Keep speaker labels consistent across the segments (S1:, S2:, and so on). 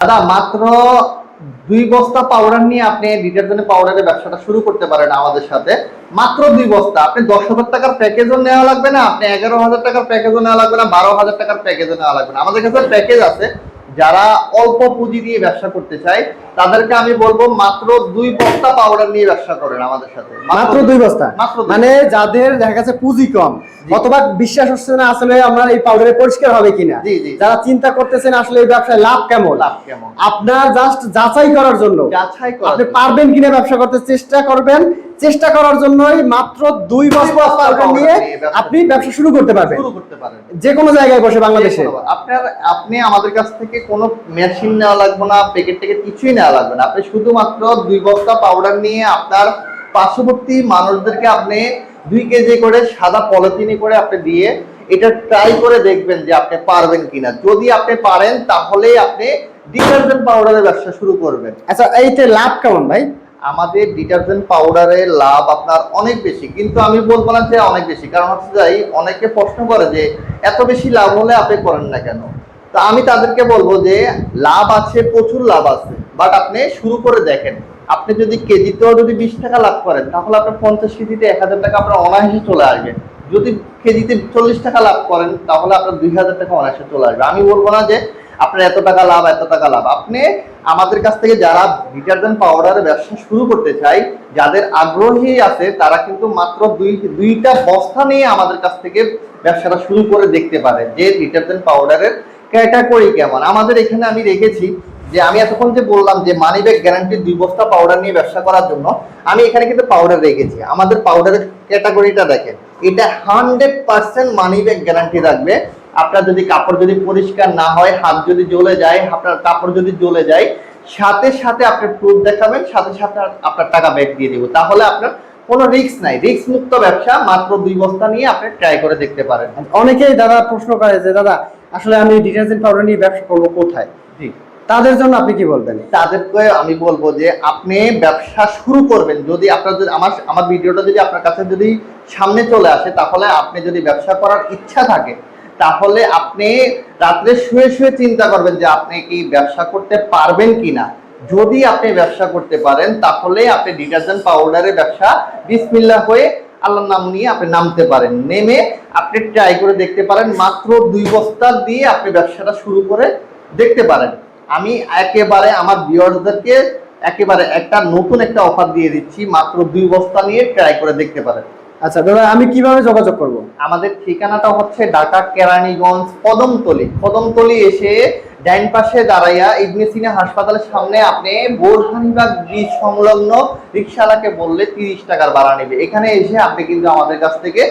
S1: দাদা মাত্র দুই বস্তা পাউডার নিয়ে আপনি ডিটারজেন্ট পাউডারের ব্যবসাটা শুরু করতে পারেন আমাদের সাথে। মাত্র দুই বস্তা। আপনি দশ হাজার টাকার প্যাকেজও নেওয়া লাগবে না, আপনি এগারো হাজার টাকার প্যাকেজও নেওয়া লাগবে না, বারো হাজার টাকার প্যাকেজও নেওয়া লাগবে না। আমাদের কাছে প্যাকেজ আছে। যারা অল্প পুঁজি দিয়ে ব্যবসা করতে চায় তাদেরকে আমি বলব মাত্র দুই বস্তা পাউডার নিয়ে ব্যবসা করেন আমাদের সাথে।
S2: মাত্র দুই বস্তা? মানে যাদের দেখা গেছে পুঁজি কম। অথবা বিশ্বাস হচ্ছে না আসলে আমরা এই পাউডারে পরিষ্কার হবে কিনা। যারা চিন্তা করতেছেন আসলে এই ব্যবসায় লাভ কেমন?
S1: লাভ কেমন?
S2: আপনার জাস্ট যাচাই করার জন্য।
S1: যাচাই
S2: আপনি পারবেন কিনা ব্যবসা করতে? চেষ্টা করবেন। চেষ্টা করার জন্যই মাত্র দুই বস্তা
S1: বস্তা
S2: নিয়ে আপনি ব্যবসা শুরু করতে পারবেন।
S1: শুরু করতে পারেন
S2: যে কোনো জায়গায় বসে বাংলাদেশে।
S1: আপনার আপনি আমাদের কাছ থেকে কোনো মেশিন নেওয়া লাগবে না প্যাকেট টেকেট কিছুই নেওয়া লাগবে না। আপনি শুধুমাত্র দুই বস্তা পাউডার নিয়ে আপনার পার্শ্ববর্তী মানুষদেরকে আপনি দুই কেজি করে সাদা পলিথিনে করে আপনি দিয়ে এটা ট্রাই করে দেখবেন যে আপনি পারবেন কিনা। যদি আপনি পারেন তাহলেই আপনি ডিটারজেন্ট পাউডারের ব্যবসা শুরু করবেন।
S2: আচ্ছা এইতে লাভ কেমন ভাই?
S1: আমাদের ডিটারজেন্ট পাউডারের লাভ আপনার অনেক বেশি। কিন্তু আমি বলব না যে অনেক বেশি। কারণ হচ্ছে যাই, অনেকে প্রশ্ন করে যে এত বেশি লাভ হলে আপনি করেন না কেন? তো আমি তাদেরকে বলব যে লাভ আছে, প্রচুর লাভ আছে। বাট আপনি শুরু করে দেখেন। আপনি যদি কেজিতেও যদি বিশ টাকা লাভ করেন, তাহলে আপনার পঞ্চাশ কেজিতে এক হাজার টাকা আপনার অনায়াসে চলে আসবে। যদি কেজিতে চল্লিশ টাকা লাভ করেন, তাহলে আপনার দুই হাজার টাকা অনায়াসে চলে আসবে। আমি বলব না যে আপনার এত টাকা লাভ, এত টাকা লাভ। আপনি আমাদের কাছ থেকে যারা ডিটারজেন্ট পাউডারের ব্যবসা শুরু করতে চাই, যাদের আগ্রহী আছে, তারা কিন্তু মাত্র দুই, দুইটা বস্তা নিয়ে আমাদের কাছ থেকে ব্যবসাটা শুরু করে দেখতে পারে যে ডিটারজেন্ট পাউডারের ক্যাটাগরি কেমন। আমাদের এখানে আমি রেখেছি যে আমি এতক্ষণ যে বললাম যে মানি ব্যাগ গ্যারান্টি দুই বস্তা পাউডার নিয়ে ব্যবসা করার জন্য, আমি এখানে কিন্তু পাউডার রেখেছি। আমাদের পাউডারের ক্যাটাগরিটা দেখেন, এটা hundred percent money back guarantee রাখবে আপনার যদি কাপড় যদি পরিষ্কার না হয় হাত যদি জ্বলে যায় আপনার কাপড় যদি জ্বলে যায় সাথে সাথে আপনি প্রুফ দেখাবেন সাথে সাথে আপনার টাকা ব্যাক দিয়ে দিব। তাহলে আপনার কোনো রিস্ক নাই। রিস্ক মুক্ত ব্যবসা মাত্র দুই বস্তা নিয়ে আপনি ট্রাই করে দেখতে পারেন।
S2: অনেকেই দাদা প্রশ্ন করে যে দাদা আসলে আমি ডিটারজেন্ট পাউডার নিয়ে ব্যবসা করব কোথায়?
S1: জি।
S2: তাদের জন্য আপনি কি বলবেন?
S1: তাদেরকে আমি বলব যে আপনি ব্যবসা শুরু করবেন। যদি আপনার যদি আমার আমার ভিডিওটা যদি আপনার কাছে যদি সামনে চলে আসে তাহলে আপনি যদি ব্যবসা করার ইচ্ছা থাকে তাহলে আপনি রাত্রে শুয়ে শুয়ে চিন্তা করবেন যে আপনি কি ব্যবসা করতে পারবেন কিনা। যদি আপনি ব্যবসা করতে পারেন, তাহলে আপনি ডিটারজেন্ট পাউডারের ব্যবসা বিসমিল্লা হয়ে আল্লাহর নাম নিয়ে আপনি নামতে পারেন। নেমে আপনি ট্রাই করে দেখতে পারেন, মাত্র দুই বস্তা দিয়ে আপনি ব্যবসাটা শুরু করে দেখতে পারেন। আমি একেবারে আমার ভিউয়ারদেরকে একেবারে একটা নতুন একটা অফার দিয়ে দিচ্ছি, মাত্র দুই বস্তা নিয়ে ট্রাই করে দেখতে পারেন।
S2: আচ্ছা দাদা, আমি কীভাবে যোগাযোগ করব?
S1: আমাদের ঠিকানাটা হচ্ছে ঢাকা কেরানীগঞ্জ কদমতলি। কদমতলি এসে ডাইন পাশে দাঁড়াইয়া ইবনে সিনা হাসপাতালের সামনে আপনি বোরহানিবাগ ব্রিজ সংলগ্ন রিক্সাওয়ালাকে বললে তিরিশ টাকার ভাড়া নেবে। এখানে এসে আপনি কিন্তু আমাদের কাছ থেকে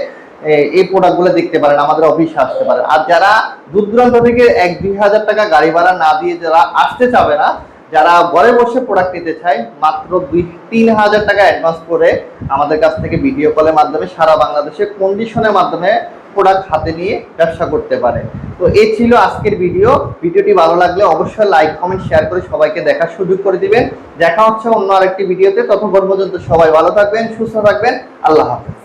S1: এই প্রোডাক্টগুলো দেখতে পারেন, আমাদের অফিসে আসতে পারেন। আর যারা দূর দূরান্ত থেকে এক দুই হাজার টাকা গাড়ি ভাড়া না দিয়ে যারা আসতে চাবে না যারা ঘরে বসে প্রোডাক্ট নিতে চায়, মাত্র দুই তিন হাজার টাকা অ্যাডভান্স করে আমাদের কাছ থেকে ভিডিও কলের মাধ্যমে সারা বাংলাদেশে কন্ডিশনের মাধ্যমে প্রোডাক্ট হাতে নিয়ে ব্যবসা করতে পারে। তো এই ছিল আজকের ভিডিও ভিডিওটি ভালো লাগলে অবশ্যই লাইক কমেন্ট শেয়ার করে সবাইকে দেখার সুযোগ করে দিবেন। দেখা হচ্ছে অন্য আরেকটি ভিডিওতে ততক্ষণ পর্যন্ত সবাই ভালো থাকবেন, সুস্থ থাকবেন। আল্লাহ হাফেজ।